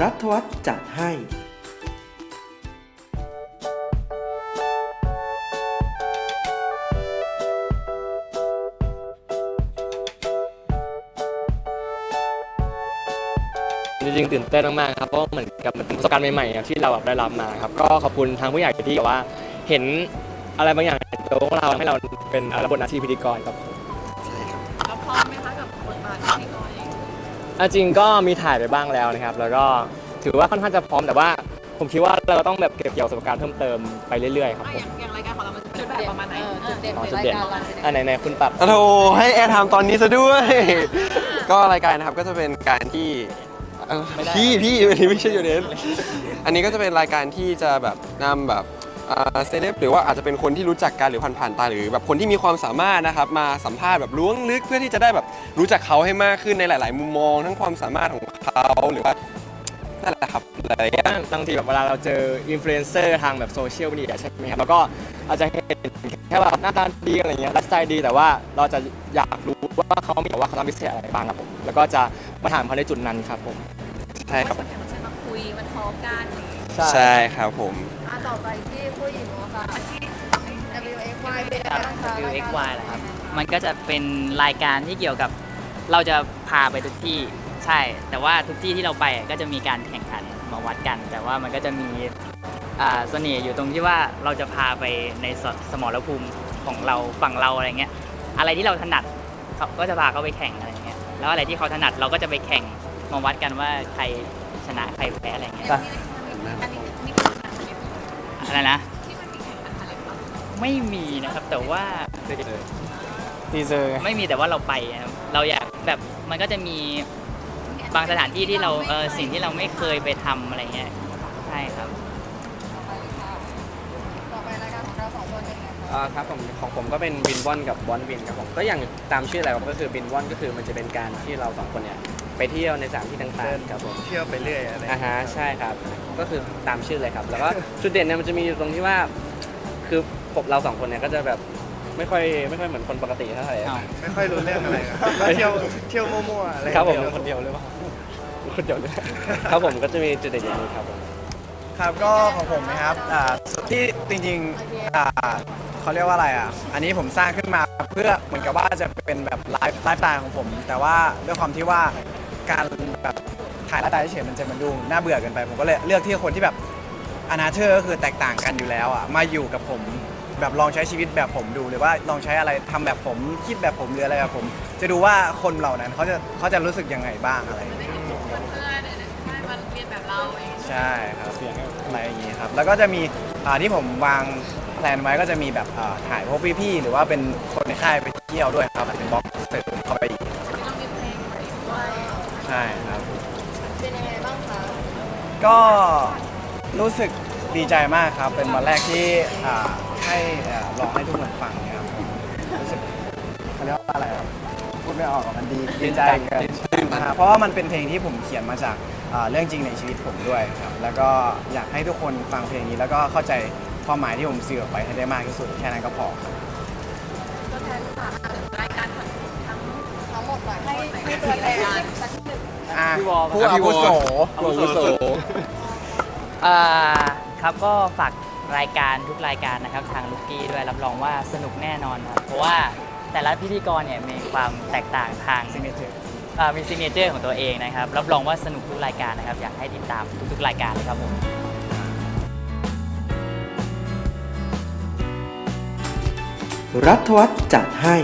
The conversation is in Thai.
รัฐวัฒน์จัดให้ จริงๆตื่นเต้นมากๆครับเพราะว่าเหมือนกับมันเป็นประสบการณ์ใหม่ๆครับที่เราแบบได้รับมาครับก็ขอบคุณทางผู้ใหญ่ที่แบบว่าเห็นอะไรบางอย่างในตัวพวกเราให้เราเป็นรับบทหน้าที่พิธีกรครับเราพร้อมไหมคะกับบทบาทพิธีกรเองอะจริงก็มีถ่ายไปบ้างแล้วนะครับ แล้วก็ถือว่าค่อนข้างจะพร้อมแต่ว่า ผมคิดว่าเราต้องแบบเก็บเกี่ยวประสบการณ์เพิ่มเติมไปเรื่อยๆครับอะผอมย่างอย่างรายการของเรามันจุดแบบประมาณไหนจุดเด่นอ๋อในจุดรายเด่นการเราเป็นยังไงอะไหนๆคุณตัดโอ้โหให้แอร์ทำตอนนี้ซะด้วย ก็รายการนะครับก็จะเป็นการที่เอ้าพี่พี่อันนี้ไม่ใช่อยู่เน้นอันนี้ก็จะเป็นรายการที่จะแบบนำแบบ เซเลบหรือว่าอาจจะเป็นคนที่รู้จักกันหรือผ่านๆตาหรือแบบคนที่มีความสามารถนะครับมาสัมภาษณ์แบบล้วงลึกเพื่อที่จะได้แบบรู้จักเขาให้มากขึ้นในหลาย ๆ มุมมองทั้งความสามารถของเขาหรือว่านั่นแหละครับหลายๆอย่างบางทีแบบเวลาเราเจออินฟลูเอนเซอร์ทางแบบโซเชียลมีเดียใช่ไหมครับแล้วก็อาจจะเห็นแค่แบบหน้าตาดีอะไรเงี้ยไลฟ์สไตล์ดีแต่ว่าเราจะอยากรู้ว่าเขามีแบบว่าเขาทำพิเศษอะไรบ้างครับผมแล้วก็จะมาถามเขาในจุดนั้นครับผมใช่ครับแขกรับเชิญมาคุยมาทอล์กกัน ใช่ครับผม อะต่อไปที่ผู้หญิงนะคะที่ W X Y เป็นยังไงบ้างคะ W X Y เหรอครับ มันก็จะเป็นรายการที่เกี่ยวกับ เราจะพาไปทุกที่ ใช่ แต่ว่าทุกที่ที่เราไปอะก็จะมีการแข่งขันมาวัดกัน แต่ว่ามันก็จะมีอ่าเสน่ห์อยู่ตรงที่ว่าเราจะพาไปในสสมรภูมิของเราฝั่งเราอะไรเงี้ย อะไรที่เราถนัดเขาก็จะพาเขาไปแข่งอะไรเงี้ย แล้วอะไรที่เขาถนัดเราก็จะไปแข่งมาวัดกันว่าใครชนะใครแพ้อะไรเงี้ยอัน อะไรนะที่มันมีแข่งขันอะไรบ้างไม่มีนะครับแต่ว่าทีเซอร์ไม่มีแต่ว่าเราไปนะครับเราอยากแบบมันก็จะมีบางสถานที่ที่เราเออสิ่งที่เราไม่เคยไปทำอะไรเงี้ยใช่ครับ ต่อไปรายการของเราสองคนเป็นยังไงคะ อ่าครับผมของผมก็เป็นบินวอนกับบอนบินครับผมก็อย่างตามชื่ออะไรครับก็คือบินวอนก็คือมันจะเป็นการที่เราสองคนเนี่ยไปเที่ยวในสถานที่ต่างๆครับผมเที่ยวไปเรื่อยอะไรอ่าฮะใช่ครับ ก็คือตามชื่อเลยครับ แล้วก็จุดเด่นเนี่ยมันจะมีอยู่ตรงที่ว่า คือผมเราสองคนเนี่ยก็จะแบบไม่ค่อยไม่ค่อยเหมือนคนปกติเท่าไหร่อ้าวไม่ค่อยรู้เรื่องอะไรครับก็เที่ยวเที่ยวมั่วๆอะไรครับผมเดียวคนเดียวหรือเปล่าคนเดียวเลยครับผมก็จะมีจุดเด่นอย่างนี้ครับผมครับก็ของผมนะครับอ่าส่วนที่จริงๆอ่า เขาเรียกว่าอะไรอะ อันนี้ผมสร้างขึ้นมาเพื่อเหมือนกับว่าจะเป็นแบบไลฟ์ไลฟ์สไตล์ของผม แต่ว่าด้วยความที่ว่าการแบบถ่ายไลฟ์สไตล์เฉยๆมันจะมันดูน่าเบื่อเกินไป ผมก็เลยเลือกที่คนที่แบบอนาเธอร์ก็คือแตกต่างกันอยู่แล้วอะ มาอยู่กับผมแบบลองใช้ชีวิตแบบผมดูหรือว่าลองใช้อะไรทำแบบผมคิดแบบผมหรืออะไรแบบผม จะดูว่าคนเหล่านั้นเขาจะเขาจะรู้สึกยังไงบ้างอะไรอย่างเงี้ยเพื่อนๆเนี่ยมาเรียนแบบเราเอง ใช่ครับอะไรอย่างงี้ครับ แล้วก็จะมีอ่าที่ผมวางแพลนไว้ก็จะมีแบบอ่าถ่ายพวกพี่ๆหรือว่าเป็นคนในค่ายไปเที่ยวด้วยครับเป็นบล็อกเสริมเข้าไปอีกเรามีเพลงเพลงด้วยใช่ครับ เป็นยังไงบ้างคะก็รู้สึกดีใจมากครับ เป็นวันแรกที่อ่าให้อ่าลองให้ทุกคนฟังเนะครับรู้สึกเขาเรียกว่าอะไรครับพูดไม่ออกอะมันดีดีใจกันนะครับเพราะว่ามันเป็นเพลงที่ผมเขียนมาจากอ่า เรื่องจริงในชีวิตผมด้วยครับแล้วก็อยากให้ทุกคนฟังเพลงนี้ แล้วก็เข้าใจความหมายที่ผมสื่อออกไปให้ได้มากที่สุดแค่นั้นก็พอครับตัวแทนค่ะรายการทั้งทั้งทั้งหมดหน่อยให้ให้ตัวแทนสักหนึ่งอะพี่วอลผู้อาวุโสอาวุโสอ่าครับก็ฝากรายการทุกรายการนะครับทางลูกกี้ด้วยรับรองว่าสนุกแน่นอนครับเพราะว่าแต่ละพิธีกรเนี่ยมีความแตกต่างทาง ซิงเกิลมีซิงเจอร์ของตัวเองนะครับ รับรองว่าสนุกทุกรายการนะครับ อยากให้ติดตามทุกๆรายการเลยครับผมรัฐวัฒน์จัดให้